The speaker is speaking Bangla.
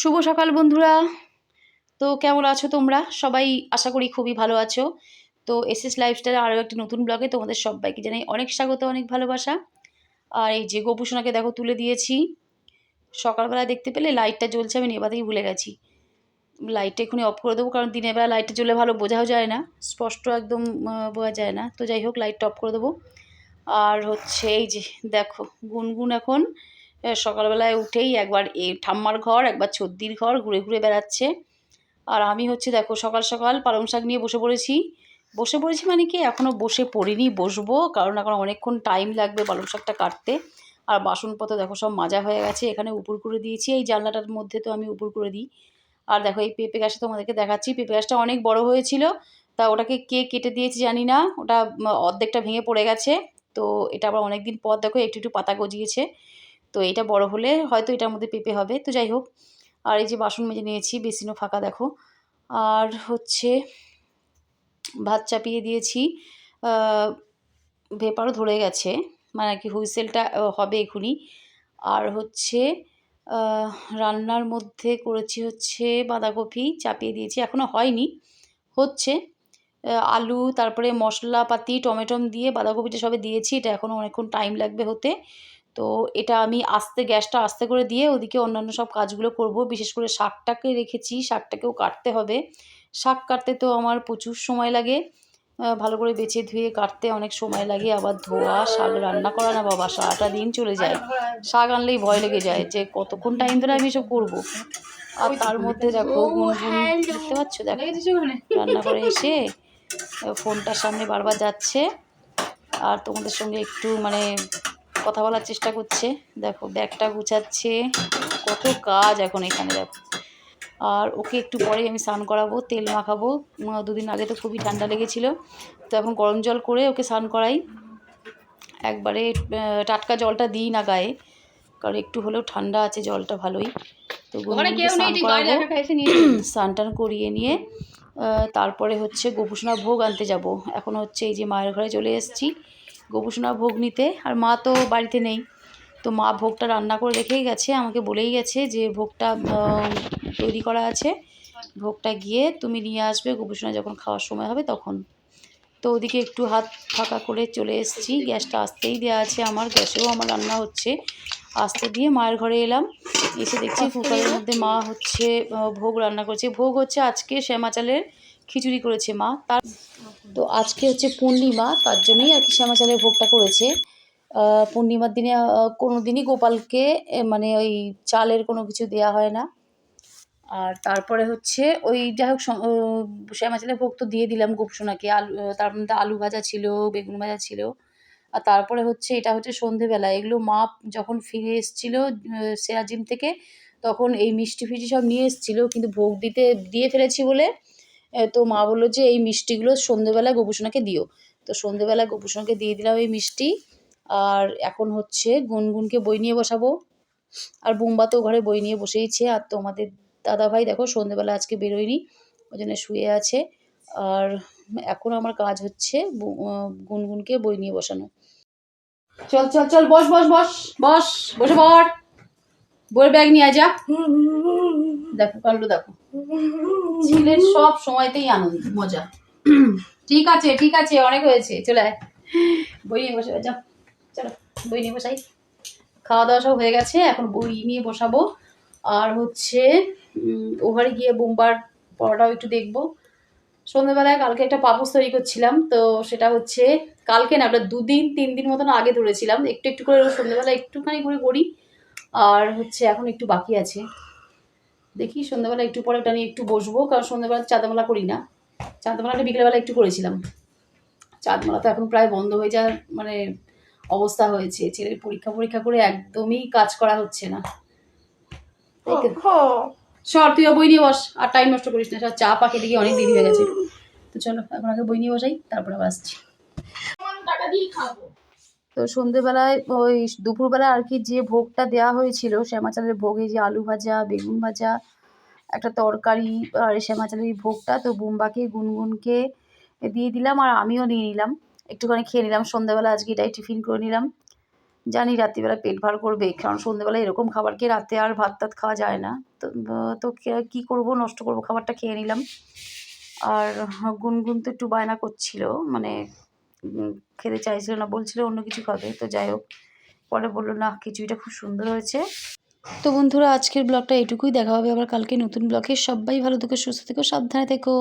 শুভ সকাল, বন্ধুরা। তো কেমন আছো তোমরা? সবাই আশা করি খুবই ভালো আছো। তো এস এস লাইফস্টাইলে আরও একটি নতুন ব্লগে তোমাদের সবাইকে জানাই অনেক স্বাগত, অনেক ভালোবাসা। আর এই যে গোপুসোনাকে দেখো তুলে দিয়েছি। সকালবেলা দেখতে পেলে লাইটটা জ্বলছে, আমি নেবাতেই ভুলে গেছি। লাইটটা এক্ষুনি অফ করে দেবো, কারণ দিনের বেলা লাইটটা জ্বলে ভালো বোঝাও যায় না। স্পষ্ট একদম বোঝা যায় না। তো যাই হোক, লাইটটা অফ করে দেবো। আর হচ্ছে এই যে দেখো, গুনগুন এখন সকালবেলায় উঠেই একবার এ ঠাম্মার ঘর, একবার ছদ্দির ঘর ঘুরে ঘুরে বেড়াচ্ছে। আর আমি হচ্ছে দেখো সকাল সকাল পালং শাক নিয়ে বসে পড়েছি। বসে পড়েছি মানে কি এখনও বসে পড়িনি, বসবো, কারণ এখন অনেকক্ষণ টাইম লাগবে পালং শাকটা কাটতে। আর বাসনপত্র দেখো সব মাজা হয়ে গেছে, এখানে উপর করে দিয়েছি। এই জানলাটার মধ্যে তো আমি উপর করে দিই। আর দেখো এই পেঁপে গাছটা তোমাদেরকে দেখাচ্ছি, পেঁপে গাছটা অনেক বড় হয়েছিল। তা ওটাকে কে কেটে দিয়েছি জানি না, ওটা অর্ধেকটা ভেঙে পড়ে গেছে। তো এটা আবার অনেক দিন পর দেখো একটু একটু পাতা গজিয়েছে। তো এটা বড় হলে হয়তো এটার মধ্যে পেঁপে হবে। তো যাই হোক, আর এই যে বাসন মেজে নিয়েছি, বেসিনও ফাঁকা দেখো। আর হচ্ছে ভাত চাপিয়ে দিয়েছি। ভেপারও ধরে গেছে মানে কি হুইসেলটা হবে এখুনি। আর হচ্ছে রান্নার মধ্যে করেছি হচ্ছে বাঁধাকপি, চাপিয়ে দিয়েছি এখনও হয়নি, হচ্ছে। আলু, তারপরে মশলাপাতি টমেটম দিয়ে বাঁধাকপিটা সবে দিয়েছি, এটা এখনও অনেকক্ষণ টাইম লাগবে হতে। তো এটা আমি আস্তে গ্যাসটা আস্তে করে দিয়ে ওদিকে অন্যান্য সব কাজগুলো করব। বিশেষ করে শাকটাকে রেখেছি, শাকটাকেও কাটতে হবে। শাক কাটতে তো আমার প্রচুর সময় লাগে। ভালো করে বেছে ধুয়ে কাটতে অনেক সময় লাগে। আবার ধোয়া, শাক রান্না করা না বাবা, সারাটা দিন চলে যায়। শাক আনলেই ভয় লেগে যায় যে কতক্ষণ টাইম ধরে আমি এসব করব। আর তার মধ্যে দেখো দেখতে পাচ্ছ? দেখো, রান্না করে এসে ফোনটার সামনে বারবার যাচ্ছে। আর তোমাদের সঙ্গে একটু মানে কথা বলার চেষ্টা করছে। দেখো ব্যাগটা গুছাচ্ছে। কত কাজ এখন এখানে দেখো। আর ওকে একটু পরে আমি স্নান করাবো তেল মাখাবো। দুদিন আগে তো খুবই ঠান্ডা লেগেছিল। তো এখন গরম জল করে ওকে স্নান করাই। একবারে টাটকা জলটা দিই না গায়ে কারণ একটু হলেও ঠান্ডা আছে জলটা ভালোই। তো স্নান করাবো। স্নান টান করিয়ে নিয়ে তারপরে হচ্ছে গোপুসোনা ভোগ আনতে যাব। এখন হচ্ছে এই যে মায়ের ঘরে চলে এসেছি। গোপুসোনা ভোগ নিতে। আর মা তো বাড়িতে নেই। তো মা ভোগটা রান্না করে রেখেই গেছে। আমাকে বলেই গেছে যে ভোগটা তৈরি করা আছে। ভোগটা গিয়ে তুমি নিয়ে আসবে। গোপুসোনা যখন খাওয়ার সময় হবে তখন। তো ওদিকে একটু হাত ফাঁকা করে চলে এসেছি। গ্যাসটা আসতেই দেওয়া আছে আমার। গ্যাসেও আমার রান্না হচ্ছে। আস্তে দিয়ে মায়ের ঘরে এলাম। এসে দেখছি কুকারের মধ্যে মা হচ্ছে ভোগ রান্না করছে। ভোগ হচ্ছে আজকে শ্যামা চালের খিচুড়ি করেছে মা। তার তো আজকে হচ্ছে পূর্ণিমা তার জন্যই আর কি শ্যামা চালের ভোগটা করেছে। পূর্ণিমার দিনে কোনো দিনই গোপালকে মানে ওই চালের কোনো কিছু দেয়া হয় না। আর তারপরে হচ্ছে ওই যাই হোক স- আহ, শ্যামা চালের ভোগ তো দিয়ে দিলাম গোপসোনাকে। আলু তার মধ্যে আলু ভাজা ছিল বেগুন ভাজা ছিল। আর তারপরে হচ্ছে এটা হচ্ছে সন্ধেবেলা। এগুলো মা যখন ফিরে এসেছিল সেরাজিম থেকে তখন এই মিষ্টি ফিষ্টি সব নিয়ে এসেছিল। কিন্তু ভোগ দিতে দিয়ে ফেলেছি বলে তো মা বলল যে, এই মিষ্টিগুলো সন্ধেবেলায় গোপুসোনাকে দিও। তো সন্ধেবেলায় গোপুসোনাকে দিয়ে দিলাম এই মিষ্টি। আর এখন হচ্ছে গুনগুনকে বই নিয়ে বসাবো। আর বুম্বা তো ঘরে বই নিয়ে বসেইছে। আর তো তোমাদের দাদাভাই দেখো সন্ধেবেলা আজকে বেরোয়নি, ওই জন্য শুয়ে আছে। আর এখন আমার কাজ হচ্ছে গুনগুনকে বই নিয়ে বসানো। চল চল চল, বস বস বস বস, বসে পড়। বইয়ের ব্যাগ নিয়ে যা। দেখো কাণ্ড দেখো। ছেলের সব সময়তেই আনন্দ, মজা। ঠিক আছে ঠিক আছে, অনেক হয়েছে, চলে আয়। বই নিয়ে বসে যাও চলো, বই নিয়ে বসাই। খাওয়া দাওয়া সব হয়ে গেছে, এখন বই নিয়ে বসাবো। আর হচ্ছে ওভারে গিয়ে বোম্বার পড়াটাও একটু দেখব। সন্ধ্যেবেলায় কালকে একটা পাপোস তৈরি করছিলাম, তো সেটা হচ্ছে, কালকে না, ওটা দুদিন, তিন দিন মতন আগে ধরেছিলাম। একটু একটু করে সন্ধ্যেবেলা একটুখানি করে করি। আর হচ্ছে, এখন একটু বাকি আছে। দেখি সন্ধ্যাবেলা একটু পরে ওটা নিয়ে একটু বসবো কারণ সন্ধ্যাবেলা চাঁদামেলা করি না। চাঁদামেলাটা বিকেলবেলা একটু করেছিলাম। চাঁদমেলা তো এখন প্রায় বন্ধ হয়ে যাওয়ার মানে অবস্থা হয়েছে। ছেলের পরীক্ষা পরীক্ষা করে একদমই কাজ করা হচ্ছে না? সর তুইও বই নিয়ে বস আর টাইম নষ্ট করিস না। চা পাকে দিকে অনেক দেরি হয়ে গেছে। তো চলো এখন আগে বই নিয়ে বসাই তারপরে আবার আসছি। তো সন্ধেবেলায় ওই দুপুরবেলা আর কি যে ভোগটা দেওয়া হয়েছিল, শ্যামা চালের ভোগে যে আলু ভাজা, বেগুন ভাজা, একটা তরকারি আর শ্যামা চালের এই ভোগটা, তো বুম্বাকে, গুনগুনকে দিয়ে দিলাম আর আমিও নিয়ে নিলাম। একটুখানি খেয়ে নিলাম সন্ধ্যাবেলা আজকে এটাই টিফিন করে নিলাম। জানি রাত্রিবেলা পেট ভার করবে, কারণ সন্ধ্যেবেলা এরকম খাবার খেয়ে রাতে আর ভাত টাত খাওয়া যায় না। তো তো কী করব, নষ্ট করব, খাবারটা খেয়ে নিলাম। আর গুনগুন তো একটু বায়না করছিল মানে খেতে চাইছিল না, বলছিল অন্য কিছু খাবে। তো যাই হোক, পরে বলল, না, খিচুড়িটা খুব সুন্দর হয়েছে। তো বন্ধুরা, আজকের ব্লগটা এটুকুই। দেখা হবে আবার কালকে নতুন ব্লগে। সবাই ভালো থেকো, সুস্থ থেকো, সাবধানে থেকো।